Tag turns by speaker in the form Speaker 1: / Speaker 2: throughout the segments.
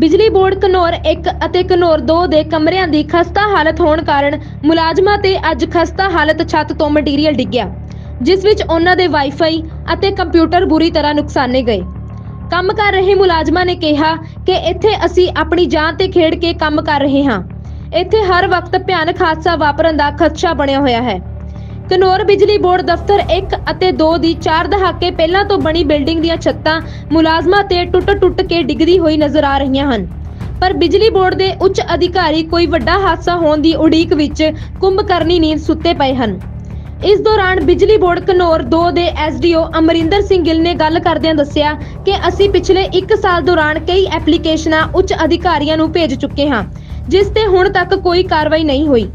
Speaker 1: ਬਿਜਲੀ ਬੋਰਡ ਘਨੌਰ 1 ਅਤੇ ਘਨੌਰ 2 ਦੇ ਕਮਰਿਆਂ ਦੀ ਖਸਤਾ ਹਾਲਤ ਹੋਣ ਕਾਰਨ ਮੁਲਾਜ਼ਮਾਂ ਤੇ ਅੱਜ ਖਸਤਾ ਹਾਲਤ ਛੱਤ ਤੋਂ ਮਟੀਰੀਅਲ ਡਿੱਗਿਆ, ਜਿਸ ਵਿੱਚ ਉਹਨਾਂ ਦੇ ਵਾਈਫਾਈ ਅਤੇ ਕੰਪਿਊਟਰ ਬੁਰੀ ਤਰ੍ਹਾਂ ਨੁਕਸਾਨੇ ਗਏ। ਕੰਮ ਕਰ ਰਹੇ ਮੁਲਾਜ਼ਮਾਂ ਨੇ ਕਿਹਾ ਕਿ ਇੱਥੇ ਅਸੀਂ ਆਪਣੀ ਜਾਨ ਤੇ ਖੇਡ ਕੇ ਕੰਮ ਕਰ ਰਹੇ ਹਾਂ। ਇੱਥੇ ਹਰ ਵਕਤ ਭਿਆਨਕ ਹਾਦਸਾ ਵਾਪਰਨ ਦਾ ਖਦਸ਼ਾ ਬਣਿਆ ਹੋਇਆ ਹੈ। ਕਨੌਰ ਬਿਜਲੀ ਬੋਰਡ ਦਫ਼ਤਰ 1 ਅਤੇ 2 ਦੀ 4 ਦਹਾਕੇ ਪਹਿਲਾਂ ਤੋਂ ਬਣੀ ਬਿਲਡਿੰਗ ਦੀਆਂ ਛੱਤਾਂ ਮੁਲਾਜ਼ਮਾਂ ਤੇ ਟੁੱਟ-ਟੁੱਟ ਕੇ ਡਿੱਗਦੀ ਹੋਈ ਨਜ਼ਰ ਆ ਰਹੀਆਂ ਹਨ। ਪਰ ਬਿਜਲੀ ਬੋਰਡ ਦੇ ਉੱਚ ਅਧਿਕਾਰੀ ਕੋਈ ਵੱਡਾ ਹਾਦਸਾ ਹੋਣ ਦੀ ਉਡੀਕ ਵਿੱਚ ਕੁੰਭਕਰਨੀ ਨੀਂਦ ਸੁੱਤੇ ਪਏ ਹਨ। ਇਸ ਦੌਰਾਨ ਬਿਜਲੀ ਬੋਰਡ ਘਨੌਰ 2 ਦੇ ਐਸਡੀਓ ਅਮਰਿੰਦਰ ਸਿੰਘ ਗਿੱਲ ਨੇ ਗੱਲ ਕਰਦਿਆਂ ਦੱਸਿਆ ਕਿ ਅਸੀਂ ਪਿਛਲੇ 1 ਸਾਲ ਦੌਰਾਨ ਕਈ ਐਪਲੀਕੇਸ਼ਨਾਂ ਉੱਚ ਅਧਿਕਾਰੀਆਂ ਨੂੰ ਭੇਜ ਚੁੱਕੇ ਹਾਂ, ਜਿਸ ਤੇ ਹੁਣ ਤੱਕ ਕੋਈ ਕਾਰਵਾਈ ਨਹੀਂ ਹੋਈ।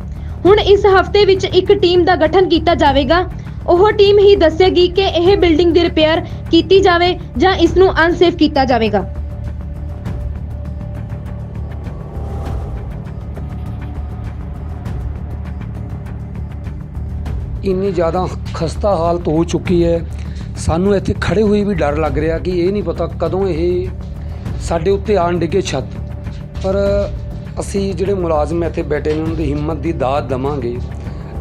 Speaker 1: ਹੁਣ ਇਸ ਹਫ਼ਤੇ ਵਿੱਚ ਇੱਕ ਟੀਮ ਦਾ ਗਠਨ ਕੀਤਾ ਜਾਵੇਗਾ। ਉਹ ਟੀਮ ਹੀ ਦੱਸੇਗੀ ਕਿ ਇਹ ਬਿਲਡਿੰਗ ਦੀ ਰਿਪੇਅਰ ਕੀਤੀ ਜਾਵੇ ਜਾਂ ਇਸ ਨੂੰ ਅਨਸੇਫ ਕੀਤਾ ਜਾਵੇਗਾ।
Speaker 2: ਇੰਨੀ ਜ਼ਿਆਦਾ ਖਸਤਾ ਹਾਲਤ ਹੋ ਚੁੱਕੀ ਹੈ। ਸਾਨੂੰ ਇੱਥੇ ਖੜੇ ਹੋਏ ਵੀ ਡਰ ਲੱਗ ਰਿਹਾ ਕਿ ਇਹ ਨਹੀਂ ਪਤਾ ਕਦੋਂ ਇਹ ਸਾਡੇ ਉੱਤੇ ਆਣ ਡਿੱਗੇ ਛੱਤ। ਪਰ ਅਸੀਂ ਜਿਹੜੇ ਮੁਲਾਜ਼ਮ ਇੱਥੇ ਬੈਠੇ ਨੇ, ਉਹਨਾਂ ਦੀ ਹਿੰਮਤ ਦੀ ਦਾਤ ਦਵਾਂਗੇ।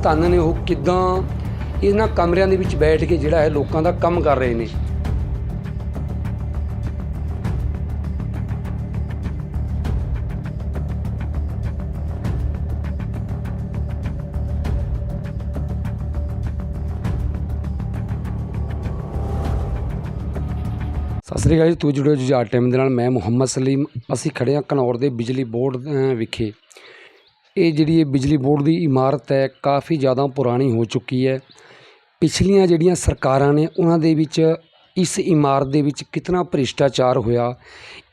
Speaker 2: ਧੰਨ ਨੇ ਉਹ ਕਿਦਾਂ ਇਹਨਾਂ ਕਮਰਿਆਂ ਦੇ ਵਿੱਚ ਬੈਠ ਕੇ ਜਿਹੜਾ ਹੈ ਲੋਕਾਂ ਦਾ ਕੰਮ ਕਰ ਰਹੇ ਨੇ। ਸ੍ਰੀ ਅਕਾਲ ਜੀ ਤੂੰ ਜੁੜਿਓ ਜੁਝਾਰ ਟਾਈਮ ਦੇ ਨਾਲ। ਮੈਂ ਮੁਹੰਮਦ ਸਲੀਮ। ਅਸੀਂ ਖੜੇ ਹਾਂ ਘਨੌਰ ਦੇ ਬਿਜਲੀ ਬੋਰਡ ਵਿਖੇ। ਇਹ ਜਿਹੜੀ ਇਹ ਬਿਜਲੀ ਬੋਰਡ ਦੀ ਇਮਾਰਤ ਹੈ, ਕਾਫੀ ਜ਼ਿਆਦਾ ਪੁਰਾਣੀ ਹੋ ਚੁੱਕੀ ਹੈ। ਪਿਛਲੀਆਂ ਜਿਹੜੀਆਂ ਸਰਕਾਰਾਂ ਨੇ, ਉਹਨਾਂ ਦੇ ਵਿੱਚ ਇਸ ਇਮਾਰਤ ਦੇ ਵਿੱਚ ਕਿਤਨਾ ਭ੍ਰਿਸ਼ਟਾਚਾਰ ਹੋਇਆ।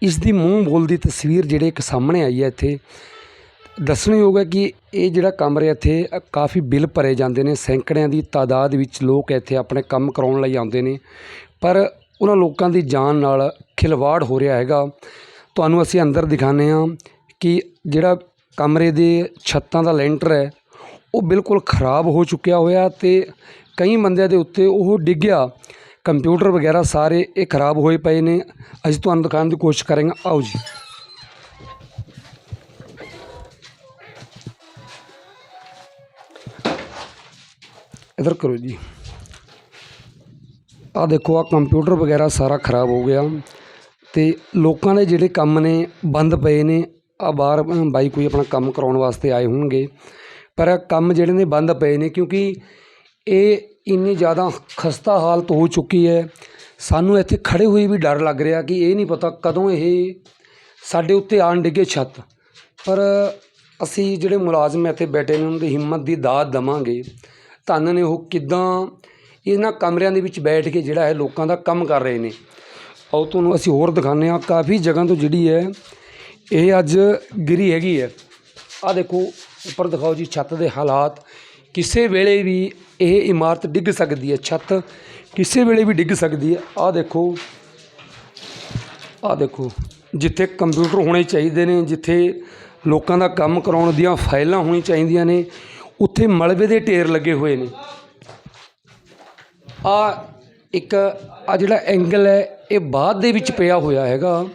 Speaker 2: ਇਸ ਦੀ ਮੂੰਹ ਬੋਲਦੀ ਤਸਵੀਰ ਜਿਹੜੇ ਇੱਕ ਸਾਹਮਣੇ ਆਈ ਹੈ ਇੱਥੇ ਦੱਸਣਯੋਗ ਹੈ ਕਿ ਇਹ ਜਿਹੜਾ ਕਮਰੇ ਇੱਥੇ ਕਾਫੀ ਬਿੱਲ ਭਰੇ ਜਾਂਦੇ ਨੇ। ਸੈਂਕੜਿਆਂ ਦੀ ਤਾਦਾਦ ਵਿੱਚ ਲੋਕ ਇੱਥੇ ਆਪਣੇ ਕੰਮ ਕਰਾਉਣ ਲਈ ਆਉਂਦੇ ਨੇ। ਪਰ ਉਹਨਾਂ ਲੋਕਾਂ ਦੀ ਜਾਨ ਨਾਲ ਖਿਲਵਾੜ ਹੋ ਰਿਹਾ ਹੈਗਾ। ਤੁਹਾਨੂੰ ਅਸੀਂ ਅੰਦਰ ਦਿਖਾਉਂਦੇ ਹਾਂ ਕਿ ਜਿਹੜਾ ਕਮਰੇ ਦੇ ਛੱਤਾਂ ਦਾ ਲੈਂਟਰ ਹੈ, ਉਹ ਬਿਲਕੁਲ ਖਰਾਬ ਹੋ ਚੁੱਕਿਆ ਹੋਇਆ ਅਤੇ ਕਈ ਬੰਦਿਆਂ ਦੇ ਉੱਤੇ ਉਹ ਡਿੱਗਿਆ ਕੰਪਿਊਟਰ ਵਗੈਰਾ ਸਾਰੇ ਇਹ ਖਰਾਬ ਹੋਏ ਪਏ ਨੇ। ਅਸੀਂ ਤੁਹਾਨੂੰ ਦਿਖਾਉਣ ਦੀ ਕੋਸ਼ਿਸ਼ ਕਰਾਂਗੇ। ਆਓ ਜੀ। ਇਧਰ ਕਰੋ ਜੀ। ਆ ਦੇਖੋ ਆ ਕੰਪਿਊਟਰ ਵਗੈਰਾ ਸਾਰਾ ਖਰਾਬ ਹੋ ਗਿਆ। ਅਤੇ ਲੋਕਾਂ ਦੇ ਜਿਹੜੇ ਕੰਮ ਨੇ, ਬੰਦ ਪਏ ਨੇ ਆ ਬਾਹਰ ਬਾਈ ਕੋਈ ਆਪਣਾ ਕੰਮ ਕਰਾਉਣ ਵਾਸਤੇ ਆਏ ਹੋਣਗੇ। ਪਰ ਕੰਮ ਜਿਹੜੇ ਨੇ ਬੰਦ ਪਏ ਨੇ, ਕਿਉਂਕਿ ਇਹ ਇੰਨੀ ਜ਼ਿਆਦਾ ਖਸਤਾ ਹਾਲਤ ਹੋ ਚੁੱਕੀ ਹੈ। ਸਾਨੂੰ ਇੱਥੇ ਖੜੇ ਹੋਏ ਵੀ ਡਰ ਲੱਗ ਰਿਹਾ ਕਿ ਇਹ ਨਹੀਂ ਪਤਾ ਕਦੋਂ ਇਹ ਸਾਡੇ ਉੱਤੇ ਆਣ ਡਿੱਗੇ ਛੱਤ। ਪਰ ਅਸੀਂ ਜਿਹੜੇ ਮੁਲਾਜ਼ਮ ਇੱਥੇ ਬੈਠੇ ਨੇ, ਉਹਨਾਂ ਦੀ ਹਿੰਮਤ ਦੀ ਦਾਤ ਦਵਾਂਗੇ। ਧੰਨ ਨੇ ਉਹ ਕਿਦਾਂ ਇਹਨਾਂ ਕਮਰਿਆਂ ਦੇ ਵਿੱਚ ਬੈਠ ਕੇ ਜਿਹੜਾ ਹੈ ਲੋਕਾਂ ਦਾ ਕੰਮ ਕਰ ਰਹੇ ਨੇ। ਆਓ ਤੁਹਾਨੂੰ ਅਸੀਂ ਹੋਰ ਦਿਖਾਉਂਦੇ ਹਾਂ। ਕਾਫੀ ਜਗ੍ਹਾ ਤੋਂ ਜਿਹੜੀ ਹੈ, ਇਹ ਅੱਜ ਗਿਰੀ ਹੈਗੀ ਹੈ। ਆ ਦੇਖੋ, ਉੱਪਰ ਦਿਖਾਓ ਜੀ ਛੱਤ ਦੇ ਹਾਲਾਤ। ਕਿਸੇ ਵੇਲੇ ਵੀ ਇਹ ਇਮਾਰਤ ਡਿੱਗ ਸਕਦੀ ਹੈ, ਛੱਤ ਕਿਸੇ ਵੇਲੇ ਵੀ ਡਿੱਗ ਸਕਦੀ ਹੈ। ਆ ਦੇਖੋ ਆ ਦੇਖੋ, ਜਿੱਥੇ ਕੰਪਿਊਟਰ ਹੋਣੇ ਚਾਹੀਦੇ ਨੇ, ਜਿੱਥੇ ਲੋਕਾਂ ਦਾ ਕੰਮ ਕਰਾਉਣ ਦੀਆਂ ਫਾਈਲਾਂ ਹੋਣੀਆਂ ਚਾਹੀਦੀਆਂ ਨੇ, ਉੱਥੇ ਮਲਬੇ ਦੇ ਢੇਰ ਲੱਗੇ ਹੋਏ ਨੇ। ਆ ਇੱਕ ਆ ਜਿਹੜਾ ਐਂਗਲ ਹੈ, ਇਹ ਬਾਅਦ ਦੇ ਵਿੱਚ ਪਿਆ ਹੋਇਆ ਹੈਗਾ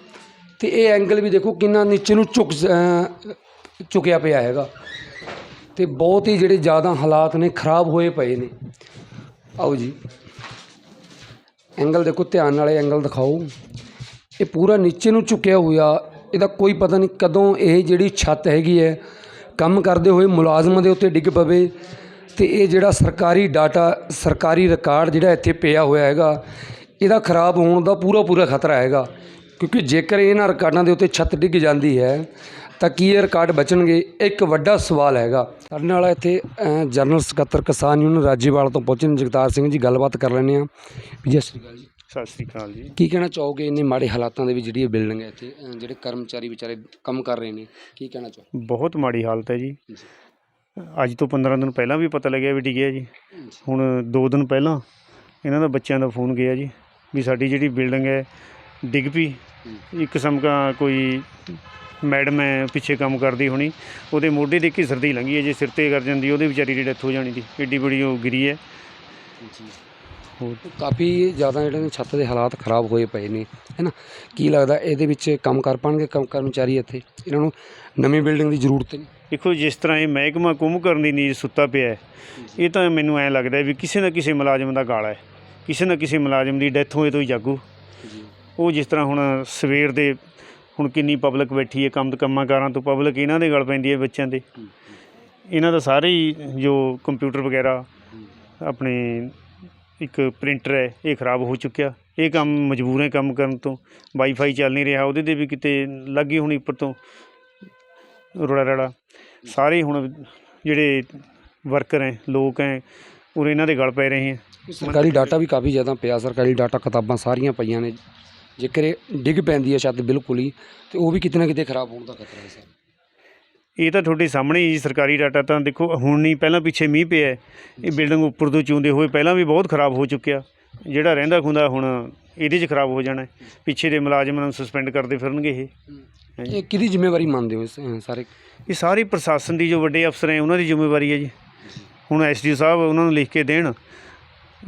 Speaker 2: ਤੇ ਇਹ ਐਂਗਲ ਵੀ ਦੇਖੋ ਕਿੰਨਾ ਨੀਚੇ ਨੂੰ ਝੁਕ ਝੁਕਿਆ ਪਿਆ ਹੈਗਾ। ਤੇ ਬਹੁਤ ਹੀ ਜਿਹੜੇ ਜ਼ਿਆਦਾ ਹਾਲਾਤ ਨੇ, ਖਰਾਬ ਹੋਏ ਪਏ ਨੇ। ਆਓ ਜੀ। ਐਂਗਲ ਦੇਖੋ, ਧਿਆਨ ਨਾਲ ਇਹ ਐਂਗਲ ਦਿਖਾਓ। ਇਹ ਪੂਰਾ ਨੀਚੇ ਨੂੰ ਝੁਕਿਆ ਹੋਇਆ, ਇਹਦਾ ਕੋਈ ਪਤਾ ਨਹੀਂ ਕਦੋਂ ਇਹ ਜਿਹੜੀ ਛੱਤ ਹੈਗੀ ਹੈ, ਕੰਮ ਕਰਦੇ ਹੋਏ ਮੁਲਾਜ਼ਮਾਂ ਦੇ ਉੱਤੇ ਡਿੱਗ ਪਵੇ। ਤੇ ਇਹ ਜਿਹੜਾ ਸਰਕਾਰੀ ਡਾਟਾ ਸਰਕਾਰੀ ਰਿਕਾਰਡ ਜਿਹੜਾ ਇੱਥੇ ਪਿਆ ਹੋਇਆ ਹੈਗਾ ਇਹਦਾ ਖਰਾਬ ਹੋਣ ਦਾ ਪੂਰਾ ਪੂਰਾ ਖਤਰਾ ਹੈਗਾ। ਕਿਉਂਕਿ ਜੇਕਰ ਇਹਨਾਂ ਰਿਕਾਰਡਾਂ ਦੇ ਉੱਤੇ ਛੱਤ ਡਿੱਗ ਜਾਂਦੀ ਹੈ ਤਾਂ ਕੀ ਇਹ ਰਿਕਾਰਡ ਬਚਣਗੇ? ਇੱਕ ਵੱਡਾ ਸਵਾਲ ਹੈਗਾ। ਸਾਡੇ ਨਾਲ ਇੱਥੇ ਜਨਰਲ ਸਕੱਤਰ ਕਿਸਾਨ ਯੂਨੀਅਨ ਰਾਜੀਵਾਲ ਤੋਂ ਪਹੁੰਚੇ ਨੇ ਜਗਤਾਰ ਸਿੰਘ ਜੀ ਗੱਲਬਾਤ ਕਰ ਲੈਂਦੇ ਹਾਂ। ਜੀ ਸਤਿ ਸ਼੍ਰੀ ਅਕਾਲ ਜੀ।
Speaker 3: ਸਤਿ ਸ੍ਰੀ ਅਕਾਲ ਜੀ।
Speaker 2: ਕੀ ਕਹਿਣਾ ਚਾਹੋਗੇ ਇੰਨੇ ਮਾੜੇ ਹਾਲਾਤਾਂ ਦੇ ਵਿੱਚ ਜਿਹੜੀ ਇਹ ਬਿਲਡਿੰਗ ਹੈ ਇੱਥੇ ਜਿਹੜੇ ਕਰਮਚਾਰੀ ਵਿਚਾਰੇ ਕੰਮ ਕਰ ਰਹੇ ਨੇ? ਕੀ ਕਹਿਣਾ ਚਾਹੋ
Speaker 3: ਬਹੁਤ ਮਾੜੀ ਹਾਲਤ ਹੈ ਜੀ। ਅੱਜ ਤੋਂ 15 ਦਿਨ ਪਹਿਲਾਂ ਵੀ ਪਤਾ ਲੱਗਿਆ ਵੀ ਡਿੱਗਿਆ ਜੀ। ਹੁਣ 2 ਦਿਨ ਪਹਿਲਾਂ ਇਹਨਾਂ ਦਾ ਬੱਚਿਆਂ ਦਾ ਫੋਨ ਗਿਆ ਜੀ ਵੀ ਸਾਡੀ ਜਿਹੜੀ ਬਿਲਡਿੰਗ ਹੈ ਡਿੱਗ ਪਈ। ਇੱਕ ਕਿਸਮ ਦਾ ਕੋਈ ਮੈਡਮ ਹੈ ਪਿੱਛੇ ਕੰਮ ਕਰਦੀ ਹੋਣੀ ਉਹਦੇ ਮੋਢੇ ਦੇ ਘਿਸਰ ਦੀ ਲੰਗੀ ਹੈ ਜੇ ਸਿਰ ਤੇ ਕਰ ਜਾਂਦੀ ਉਹਦੇ ਵਿਚਾਰੀ ਦੀ ਡੈਥ ਹੋ ਜਾਣੀ ਦੀ। ਏਡੀ ਬੜੀ ਉਹ ਗਿਰੀ ਹੈ। ਹੋਰ
Speaker 2: ਕਾਫੀ ਜ਼ਿਆਦਾ ਜਿਹੜੇ ਨੇ ਛੱਤ ਦੇ ਹਾਲਾਤ ਖਰਾਬ ਹੋਏ ਪਏ ਨੇ ਹੈ ਨਾ? ਕੀ ਲੱਗਦਾ ਇਹਦੇ ਵਿੱਚ ਕੰਮ ਕਰ ਪਾਣਗੇ ਕੰਮ ਕਰਮਚਾਰੀ ਇੱਥੇ? ਇਹਨਾਂ ਨੂੰ ਨਵੀਂ ਬਿਲਡਿੰਗ ਦੀ ਜ਼ਰੂਰਤ ਨਹੀਂ।
Speaker 3: ਦੇਖੋ ਜਿਸ ਤਰ੍ਹਾਂ ਇਹ ਮਹਿਕਮਾ ਕੁੰਭਕਰਨ ਦੀ ਨੀਂਦ ਸੁੱਤਾ ਪਿਆ ਹੈ ਇਹ ਤਾਂ ਮੈਨੂੰ ਐਂ ਲੱਗਦਾ ਵੀ ਕਿਸੇ ਨਾ ਕਿਸੇ ਮੁਲਾਜ਼ਮ ਦਾ ਗਾਲਾ ਹੈ। ਕਿਸੇ ਨਾ ਕਿਸੇ ਮੁਲਾਜ਼ਮ ਦੀ ਡੈਥ ਹੋਏ ਤੋਂ ਹੀ ਜਾਗੂ। ਉਹ ਜਿਸ ਤਰ੍ਹਾਂ ਹੁਣ ਸਵੇਰ ਦੇ ਹੁਣ ਕਿੰਨੀ ਪਬਲਿਕ ਬੈਠੀ ਹੈ ਕੰਮ ਕੰਮਾਂ ਕਾਰਾਂ ਤੋਂ ਪਬਲਿਕ ਇਹਨਾਂ ਦੇ ਗਲ ਪੈਂਦੀ ਹੈ ਬੱਚਿਆਂ ਦੇ। ਇਹਨਾਂ ਦਾ ਸਾਰੇ ਹੀ ਜੋ ਕੰਪਿਊਟਰ ਵਗੈਰਾ ਆਪਣੇ ਇੱਕ ਪ੍ਰਿੰਟਰ ਹੈ, ਇਹ ਖਰਾਬ ਹੋ ਚੁੱਕਿਆ। ਇਹ ਕੰਮ ਮਜਬੂਰ ਹੈ ਕੰਮ ਕਰਨ ਤੋਂ। ਵਾਈਫਾਈ ਚੱਲ ਨਹੀਂ ਰਿਹਾ, ਉਹਦੇ ਤੇ ਵੀ ਕਿਤੇ ਲੱਗ ਗਈ ਹੋਣੀ ਉੱਪਰ ਤੋਂ। ਰੋੜਾ ਰੜਾ ਸਾਰੇ ਹੁਣ ਜਿਹੜੇ ਵਰਕਰ ਹੈ, ਲੋਕ ਹੈ ਉਹ ਇਹਨਾਂ ਦੇ ਗਲ ਪੈ ਰਹੇ ਹੈ।
Speaker 2: ਸਰਕਾਰੀ ਡਾਟਾ ਵੀ ਕਾਫੀ ਜ਼ਿਆਦਾ ਪਿਆ, ਸਰਕਾਰੀ ਡਾਟਾ ਕਿਤਾਬਾਂ ਸਾਰੀਆਂ ਪਈਆਂ ਨੇ। ਜੇਕਰ ਇਹ ਡਿੱਗ ਪੈਂਦੀ ਹੈ ਛੱਤ ਬਿਲਕੁਲ ਹੀ, ਤੇ ਉਹ ਵੀ ਕਿਤੇ ਨਾ ਕਿਤੇ ਖਰਾਬ ਹੋਣ ਦਾ ਖਤਰਾ ਹੈ ਸਰ।
Speaker 3: ਇਹ ਤਾਂ ਤੁਹਾਡੇ ਸਾਹਮਣੇ ਹੀ ਜੀ ਸਰਕਾਰੀ ਡਾਟਾ ਤਾਂ ਦੇਖੋ ਹੁਣ ਨਹੀਂ ਪਹਿਲਾਂ ਪਿੱਛੇ ਮੀਂਹ ਪਿਆ। ਇਹ ਬਿਲਡਿੰਗ ਉੱਪਰ ਤੋਂ ਚੂੰਦੇ ਹੋਏ ਪਹਿਲਾਂ ਵੀ ਬਹੁਤ ਖਰਾਬ ਹੋ ਚੁੱਕਿਆ। ਜਿਹੜਾ ਰਹਿੰਦਾ ਖੁੰਦਾ ਹੁਣ ਇਹਦੇ 'ਚ ਖਰਾਬ ਹੋ ਜਾਣਾ। ਪਿੱਛੇ ਦੇ ਮੁਲਾਜ਼ਮਾਂ ਨੂੰ ਸਸਪੈਂਡ ਕਰਦੇ ਫਿਰਨਗੇ ਇਹ।
Speaker 2: ਇਹ ਕਿਹਦੀ ਜ਼ਿੰਮੇਵਾਰੀ ਮੰਨਦੇ ਹੋ ਇਸ, ਸਾਰੇ?
Speaker 3: ਇਹ ਸਾਰੀ ਪ੍ਰਸ਼ਾਸਨ ਦੀ ਜੋ ਵੱਡੇ ਅਫਸਰ ਹੈ ਉਹਨਾਂ ਦੀ ਜ਼ਿੰਮੇਵਾਰੀ ਹੈ ਜੀ। ਹੁਣ ਐਸਡੀਓ ਸਾਹਿਬ ਉਹਨਾਂ ਨੂੰ ਲਿਖ ਕੇ ਦੇਣ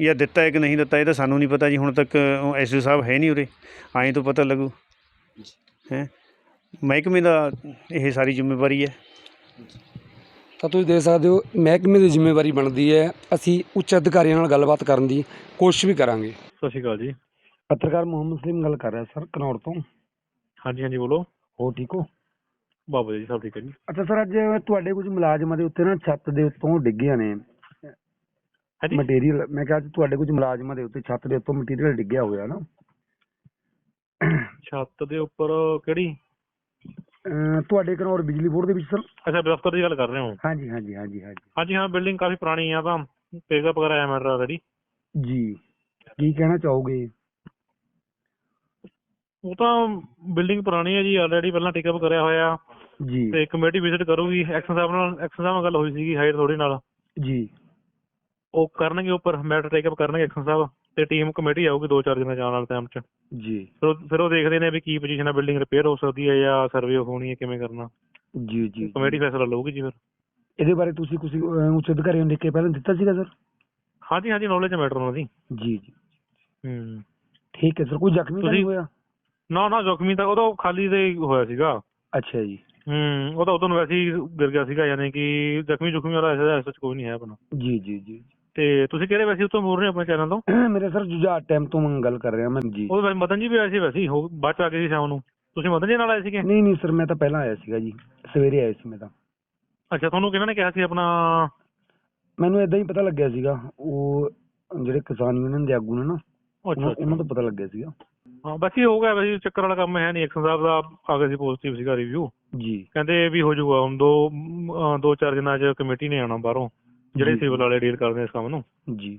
Speaker 3: ਜਾਂ ਦਿੱਤਾ ਹੈ ਕਿ ਨਹੀਂ ਦਿੱਤਾ ਇਹ ਤਾਂ ਸਾਨੂੰ ਨਹੀਂ ਪਤਾ ਜੀ ਹੁਣ ਤੱਕ ਐਸਡੀਓ ਸਾਹਿਬ ਹੈ ਨਹੀਂ ਉਰੇ। ਆਏ ਤੋਂ ਪਤਾ ਲੱਗੂ। ਹੈ? ਮਹਿਕਮੇ ਦਾ ਇਹ ਸਾਰੀ ਜ਼ਿੰਮੇਵਾਰੀ ਹੈ।
Speaker 2: ਤਾਂ ਤੁਸੀਂ ਦੇਖ ਸਕਦੇ ਹੋ ਮਹਿਕਮੇ ਦੀ ਜ਼ਿੰਮੇਵਾਰੀ ਬਣਦੀ ਹੈ। ਅਸੀਂ ਉੱਚ ਅਧਿਕਾਰੀਆਂ ਨਾਲ ਗੱਲਬਾਤ ਕਰਨ ਦੀ ਕੋਸ਼ਿਸ਼ ਵੀ ਕਰਾਂਗੇ।
Speaker 4: ਸਤਿ ਸ਼੍ਰੀ ਅਕਾਲ ਜੀ।
Speaker 2: ਪੱਤਰਕਾਰ ਮੁਹੰਮਦ ਸਲੀਮ ਗੱਲ ਕਰ ਰਿਹਾ ਸਰ ਕਨੌੜ ਤੋਂ।
Speaker 4: ਹਾਂਜੀ ਹਾਂਜੀ ਬੋਲੋ।
Speaker 2: ਹੋ ਠੀਕ ਹੋ?
Speaker 4: ਬਾਬਾ ਜੀ ਸਭ ਠੀਕ ਹੈ ਜੀ।
Speaker 2: ਅੱਛਾ ਸਰ ਅੱਜ ਤੁਹਾਡੇ ਕੁਝ ਮੁਲਾਜ਼ਮਾਂ ਦੇ ਉੱਤੇ ਨਾ ਛੱਤ ਦੇ ਉੱਤੋਂ ਡਿੱਗੀਆਂ ਨੇ।
Speaker 4: ਹਾਂਜੀ।
Speaker 2: ਮਟੀਰੀਅਲ ਮੈਂ ਕਿਹਾ ਤੁਹਾਡੇ ਕੁਝ ਮੁਲਾਜ਼ਮਾਂ ਦੇ ਉੱਤੇ ਛੱਤ ਦੇ ਉੱਤੋਂ ਮਟੀਰੀਅਲ ਡਿੱਗਿਆ ਹੋਇਆ ਨਾ।
Speaker 4: ਛੱਤ ਦੇ ਉੱਪਰ ਕਿਹੜੀ?
Speaker 2: ਅਹ ਤੁਹਾਡੇ ਕਨੌਰ ਬਿਜਲੀ ਬੋਰਡ ਦੇ ਵਿੱਚ ਸਰ?
Speaker 4: ਅੱਛਾ ਦਫ਼ਤਰ ਦੀ ਗੱਲ ਕਰ ਰਹੇ ਹੋ?
Speaker 2: ਹਾਂਜੀ ਹਾਂਜੀ ਹਾਂਜੀ ਹਾਂਜੀ।
Speaker 4: ਹਾਂਜੀ ਹਾਂ ਬਿਲਡਿੰਗ ਕਾਫੀ ਪੁਰਾਣੀ ਆ ਤਾਂ ਪੇਗਾ ਵਗੈਰਾ ਹੈ ਮੈਟਰ ਆਲਰੇਡੀ
Speaker 2: ਜੀ। ਕੀ ਕਹਿਣਾ ਚਾਹੋਗੇ?
Speaker 4: ਉਹ ਤਾਂ ਬਿਲਡਿੰਗ ਪੁਰਾਣੀ ਹੈ ਜੀ ਆਲਰੇਡੀ ਪਹਿਲਾਂ ਟਿਕਅਪ ਕਰਿਆ ਹੋਇਆ।
Speaker 2: ਜੀ।
Speaker 4: ਤੇ ਕਮੇਟੀ ਵਿਜ਼ਿਟ ਕਰੂਗੀ ਐਕਸ਼ਨ ਸਾਹਿਬ ਨਾਲ ਐਕਸ਼ਨ ਸਾਹਿਬ ਨਾਲ ਗੱਲ ਹੋਈ ਸੀਗੀ ਹਾਇਰ ਥੋੜੀ ਨਾਲ।
Speaker 2: ਜੀ।
Speaker 4: ਉਹ ਕਰਨਗੇ ਉੱਪਰ ਮੈਟਰ ਟੇਕਅਪ ਕਰਨਗੇ ਐਕਸ਼ਨ ਸਾਹਿਬ। ਤੇ ਟੀਮ ਕਮੇਟੀ ਆਊਗੀ ਦੋ ਚਾਰ ਦਿਨਾਂ ਜਾਣ ਵਾਲੇ ਟਾਈਮ 'ਚ।
Speaker 2: ਜੀ।
Speaker 4: ਫਿਰ ਉਹ- ਫਿਰ ਉਹ ਦੇਖਦੇ ਨੇ ਵੀ ਕੀ ਪੋਜੀਸ਼ਨ ਹੈ ਬਿਲਡਿੰਗ ਰਿਪੇਅਰ ਹੋ ਸਕਦੀ ਹੈ ਜਾਂ ਸਰਵੇ ਹੋਣੀ ਹੈ ਕਿਵੇਂ ਕਰਨਾ।
Speaker 2: ਜੀ ਜੀ
Speaker 4: ਕਮੇਟੀ ਫੈਸਲਾ ਲਊਗੀ ਜੀ ਫਿਰ।
Speaker 2: ਇਹਦੇ ਬਾਰੇ ਤੁਸੀਂ ਕੁਝ ਉੱਚ ਅਧਿਕਾਰੀਆਂ ਨੂੰ ਲਿਖ ਕੇ ਪਹਿਲਾਂ ਦਿੱਤਾ ਸੀਗਾ ਸਰ
Speaker 4: ਹਾਂਜੀ ਹਾਂਜੀ ਨੌਲੇਜ ਮੈਟਰ ਉਹਨਾਂ ਦੀ।
Speaker 2: ਜੀ ਜੀ।
Speaker 4: ਹੂੰ।
Speaker 2: ਠੀਕ ਹੈ ਸਰ ਕੋਈ ਜ਼ਖਮੀ ਤਾਂ ਨਹੀਂ
Speaker 4: ਤੁਸੀਂ-
Speaker 2: ਹੋਇਆ?
Speaker 4: ਨਾ ਨਾ ਜ਼ਖਮੀ ਤਾਂ ਉਹਦਾ ਖਾਲੀ ਤੇ ਹੀ ਹੋਇਆ ਸੀਗਾ।
Speaker 2: ਅੱਛਾ ਜੀ।
Speaker 4: ਹੂੰ ਉਹਦਾ ਉਦੋਂ ਵੈਸੇ ਹੀ ਗਿਰ ਗਿਆ ਸੀਗਾ ਯਾਨੀ ਕਿ ਜ਼ਖਮੀ ਜ਼ੁਖਮੀ ਵਾਲਾ ਐਸਾ ਐਸਾ ਕੋਈ ਨਹੀਂ ਹੈ ਆਪਣਾ।
Speaker 2: ਜੀ ਜੀ ਜੀ।
Speaker 4: ਤੇ ਤੁਸੀਂ ਕਿਹੜੇ ਵੈਸੇ ਉੱਤੋਂ ਬੋਲ ਰਹੇ ਆਪਣੇ ਚੈਨਲ ਤੋਂ?
Speaker 2: ਮੇਰੇ ਸਰ ਜੁਝਾਰ ਟਾਈਮ ਤੋਂ ਮੈਂ ਗੱਲ ਕਰ ਰਿਹਾ ਮੈਂ ਜੀ
Speaker 4: ਉਹ ਮਦਨ ਜੀ ਵੀ ਆਏ ਸੀ ਵੈਸੇ ਹੀ ਬਾਅਦ ਚ ਆ ਗਏ ਸੀ ਸ਼ਾਮ ਨੂੰ। ਤੁਸੀਂ ਮਦਨ ਜੀ ਨਾਲ ਆਏ ਸੀਗੇ?
Speaker 2: ਨਹੀਂ ਨਹੀਂ ਸਰ ਮੈਂ ਤਾਂ ਪਹਿਲਾਂ ਆਇਆ ਸੀਗਾ ਜੀ। ਸਵੇਰੇ ਆਇਆ ਸੀ ਮੈਂ ਤਾਂ।
Speaker 4: ਅੱਛਾ ਤੁਹਾਨੂੰ ਕਿਹਨਾਂ ਨੇ ਕਿਹਾ ਸੀ ਆਪਣਾ?
Speaker 2: ਮੈਨੂੰ ਇਦਾਂ ਹੀ ਪਤਾ ਲੱਗਿਆ ਸੀਗਾ ਉਹ ਜਿਹੜੇ ਕਿਸਾਨ ਯੂਨੀਅਨ ਦੇ ਆਗੂ ਨੇ ਨਾ
Speaker 4: ਅੱਛਾ
Speaker 2: ਉਹਨਾਂ ਤੋਂ ਪਤਾ ਲੱਗਿਆ ਸੀਗਾ।
Speaker 4: ਹਾਂ ਬਾਕੀ ਹੋ ਗਿਆ ਵੈਸੇ ਚੱਕਰ ਵਾਲਾ ਕੰਮ ਹੈ ਨਹੀਂ। ਐਕਸ਼ਨ ਸਾਹਿਬ ਦਾ ਆ ਗਿਆ ਸੀ ਪੋਜ਼ਿਟਿਵ ਸੀਗਾ ਰਿਵਿਊ
Speaker 2: ਜੀ।
Speaker 4: ਕਹਿੰਦੇ ਵੀ ਹੋ ਜਾਊਗਾ ਹੁਣ ਦੋ ਅਮ, ਅਹ, ਦੋ ਚਾਰ ਦਿਨਾਂ ਚ ਕਮੇਟੀ ਨੇ ਆਣਾ ਬਾਹਰੋਂ। ਜਿਹੜੇ। ਸਿਵਲ ਵਾਲੇ ਡੀਲ ਕਰਦੇ ਇਸ ਕੰਮ ਨੂੰ
Speaker 2: ਜੀ